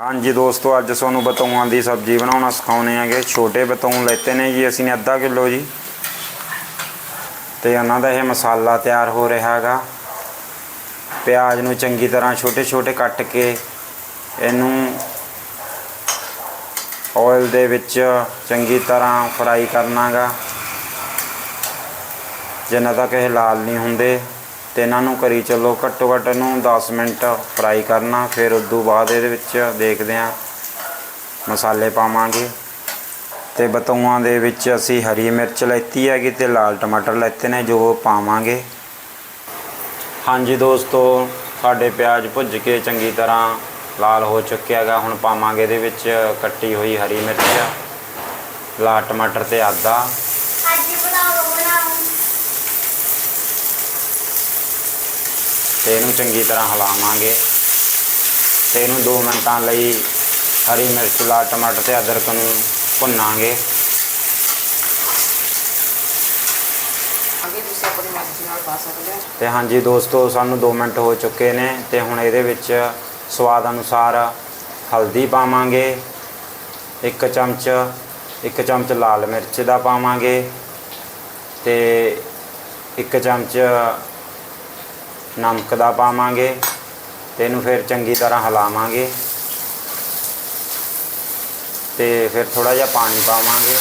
ਹਾਂਜੀ ਦੋਸਤੋ, ਅੱਜ ਤੁਹਾਨੂੰ ਬਤੌਆਂ ਦੀ ਸਬਜ਼ੀ ਬਣਾਉਣਾ ਸਿਖਾਉਣੇ ਆਗੇ ਛੋਟੇ ਬਤੌਂ ਲੈਤੇ ਨੇ ਜੀ, ਅਸੀਂ ਨੇ ਅੱਧਾ ਕਿਲੋ ਜੀ। ਤੇ ਉਹਨਾਂ ਦਾ ਇਹ ਮਸਾਲਾ ਤਿਆਰ ਹੋ ਰਿਹਾ ਹੈਗਾ। ਪਿਆਜ਼ ਨੂੰ ਚੰਗੀ ਤਰ੍ਹਾਂ ਛੋਟੇ ਛੋਟੇ ਕੱਟ ਕੇ ਇਹਨੂੰ ਆਇਲ ਦੇ ਵਿੱਚ ਚੰਗੀ ਤਰ੍ਹਾਂ ਫਰਾਈ ਕਰਨਾਗਾ ਜਿੰਨਾ ਤੱਕ ਇਹ ਲਾਲ ਨਹੀਂ ਹੁੰਦੇ। ਤੇ ਇਹਨਾਂ ਨੂੰ ਕਰੀ ਚੱਲੋ ਘੱਟੋ ਘੱਟ ਇਹਨੂੰ 10 ਮਿੰਟ ਫਰਾਈ ਕਰਨਾ, ਫਿਰ ਉਦੋਂ ਬਾਅਦ ਇਹਦੇ ਵਿੱਚ ਦੇਖਦੇ ਹਾਂ ਮਸਾਲੇ ਪਾਵਾਂਗੇ। ਤੇ ਬਤੌਆਂ ਦੇ ਵਿੱਚ ਅਸੀਂ ਹਰੀ ਮਿਰਚ ਲੈਤੀ ਹੈਗੀ ਤੇ ਲਾਲ ਟਮਾਟਰ ਲੈਤੇ ਨੇ, ਜੋ ਪਾਵਾਂਗੇ। ਹਾਂਜੀ ਦੋਸਤੋ, ਸਾਡੇ ਪਿਆਜ਼ ਭੁੱਜ ਕੇ ਚੰਗੀ ਤਰ੍ਹਾਂ ਲਾਲ ਹੋ ਚੁੱਕਿਆ ਹੈਗਾ। ਹੁਣ ਪਾਵਾਂਗੇ ਇਹਦੇ ਵਿੱਚ ਕੱਟੀ ਹੋਈ ਹਰੀ ਮਿਰਚ, ਲਾਲ ਟਮਾਟਰ ਤੇ ਆਦਾ ਤੇ ਇਹਨੂੰ ਚੰਗੀ ਤਰ੍ਹਾਂ ਹਿਲਾਵਾਂਗੇ ਤੇ ਇਹਨੂੰ 2 ਮਿੰਟਾਂ ਲਈ ਹਰੀ ਮਿਰਚ ਲਾਲ ਟਮਾਟਰ ਤੇ ਅਦਰਕ ਨੂੰ ਭੁੰਨਾਂਗੇ। ਤੇ ਹਾਂਜੀ ਦੋਸਤੋ ਸਾਨੂੰ 2 ਮਿੰਟ ਹੋ ਚੁੱਕੇ ਨੇ ਤੇ ਹੁਣ ਇਹਦੇ ਵਿੱਚ ਸਵਾਦ ਅਨੁਸਾਰ ਹਲਦੀ ਪਾਵਾਂਗੇ ਇੱਕ ਚਮਚ ਇੱਕ ਚਮਚ ਲਾਲ ਮਿਰਚ ਦਾ ਪਾਵਾਂਗੇ ਤੇ ਇੱਕ ਚਮਚ ਨਮਕ ਦਾ ਪਾਵਾਂਗੇ ਤੇ ਇਹਨੂੰ ਫਿਰ ਚੰਗੀ ਤਰ੍ਹਾਂ ਹਿਲਾਵਾਂਗੇ। ਤੇ ਫਿਰ ਥੋੜਾ ਜਿਹਾ ਪਾਣੀ ਪਾਵਾਂਗੇ।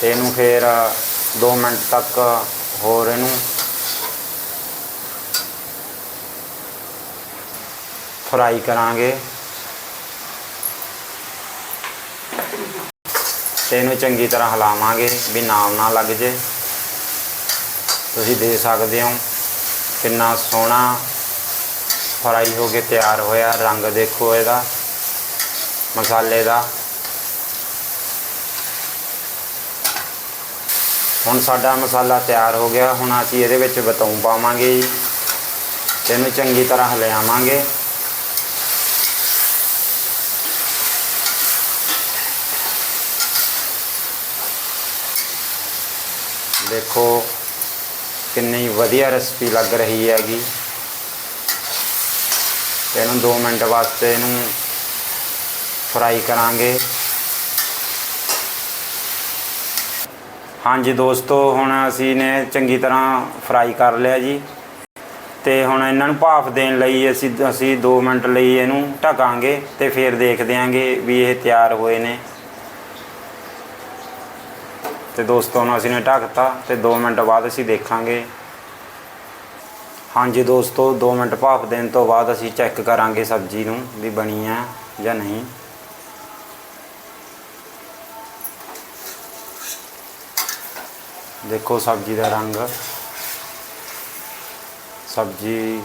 ਤੇ ਇਹਨੂੰ ਫਿਰ 2 ਮਿੰਟ ਤੱਕ ਹੋਰ ਇਹਨੂੰ ਫਰਾਈ ਕਰਾਂਗੇ। ਤੇ ਇਹਨੂੰ ਚੰਗੀ ਤਰ੍ਹਾਂ ਹਿਲਾਵਾਂਗੇ ਵੀ ਨਾਮ ਨਾ ਲੱਗ ਜੇ। ਤੁਸੀਂ ਦੇ ਸਕਦੇ ਹੋ ਕਿੰਨਾ ਸੋਹਣਾ ਫਰਾਈ ਹੋ ਕੇ ਤਿਆਰ ਹੋਇਆ, ਰੰਗ ਦੇਖੋ ਇਹਦਾ, ਮਸਾਲੇ ਦਾ। ਹੁਣ ਸਾਡਾ ਮਸਾਲਾ ਤਿਆਰ ਹੋ ਗਿਆ, ਹੁਣ ਅਸੀਂ ਇਹਦੇ ਵਿੱਚ ਬਤੌਂ ਪਾਵਾਂਗੇ ਜੀ। ਇਹਨੂੰ ਚੰਗੀ ਤਰ੍ਹਾਂ ਹਿਲਾਵਾਂਗੇ। ਦੇਖੋ ਕਿੰਨੀ ਵਧੀਆ ਰੈਸਪੀ ਲੱਗ ਰਹੀ ਹੈਗੀ। ਇਹਨੂੰ 2 ਮਿੰਟ ਵਾਸਤੇ ਇਹਨੂੰ ਫਰਾਈ ਕਰਾਂਗੇ। ਹਾਂਜੀ ਦੋਸਤੋ, ਹੁਣ ਅਸੀਂ ਨੇ ਚੰਗੀ ਤਰ੍ਹਾਂ ਫਰਾਈ ਕਰ ਲਿਆ ਜੀ। ਤੇ ਹੁਣ ਇਹਨਾਂ ਨੂੰ ਭਾਫ ਦੇਣ ਲਈ ਅਸੀਂ ਅਸੀਂ 2 ਮਿੰਟ ਲਈ ਇਹਨੂੰ ਢਕਾਂਗੇ ਤੇ ਫਿਰ ਦੇਖਦੇ ਆਂਗੇ ਵੀ ਇਹ ਤਿਆਰ ਹੋਏ ਨੇ। ਤੇ ਦੋਸਤੋ ਨੂੰ ਅਸੀਂ ਨੇ ਢੱਕਤਾ ਤੇ 2 ਮਿੰਟ ਬਾਅਦ ਅਸੀਂ ਦੇਖਾਂਗੇ। ਹਾਂਜੀ ਦੋਸਤੋ 2 ਮਿੰਟ ਭਾਫ ਦੇਣ ਤੋਂ ਬਾਅਦ ਅਸੀਂ ਚੈੱਕ ਕਰਾਂਗੇ ਸਬਜ਼ੀ ਨੂੰ ਵੀ ਬਣੀ ਆ ਜਾਂ ਨਹੀਂ। ਦੇਖੋ ਸਬਜ਼ੀ ਦਾ ਰੰਗ। ਸਬਜ਼ੀ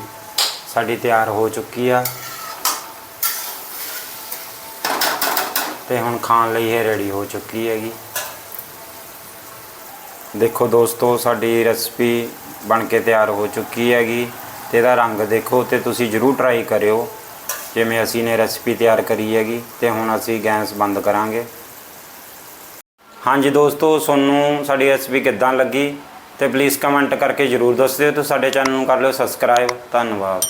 ਸਾਡੀ ਤਿਆਰ ਹੋ ਚੁੱਕੀ ਆ। ਤੇ ਹੁਣ ਖਾਣ ਲਈ ਇਹ ਰੈਡੀ ਹੋ ਚੁੱਕੀ ਹੈਗੀ। ਦੇਖੋ ਦੋਸਤੋ, ਸਾਡੀ ਰੈਸਪੀ ਬਣ ਕੇ ਤਿਆਰ ਹੋ ਚੁੱਕੀ ਹੈਗੀ। ਤੇ ਇਹਦਾ ਰੰਗ ਦੇਖੋ, ਤੇ ਤੁਸੀਂ ਜਰੂਰ ਟਰਾਈ ਕਰਿਓ, ਜਿਵੇਂ ਅਸੀਂ ਨੇ ਰੈਸਪੀ ਤਿਆਰ ਕਰੀ ਹੈਗੀ, ਤੇ ਹੁਣ ਅਸੀਂ ਗੈਸ ਬੰਦ ਕਰਾਂਗੇ। ਹਾਂਜੀ ਦੋਸਤੋ ਤੁਹਾਨੂੰ ਸਾਡੀ ਰੈਸਪੀ ਕਿੱਦਾਂ ਲੱਗੀ? ਤੇ ਪਲੀਜ਼ ਕਮੈਂਟ ਕਰਕੇ ਜਰੂਰ ਦੱਸ ਦਿਓ ਤੇ ਸਾਡੇ ਚੈਨਲ ਨੂੰ ਕਰ ਲਿਓ ਸਬਸਕ੍ਰਾਈਬ ਧੰਨਵਾਦ।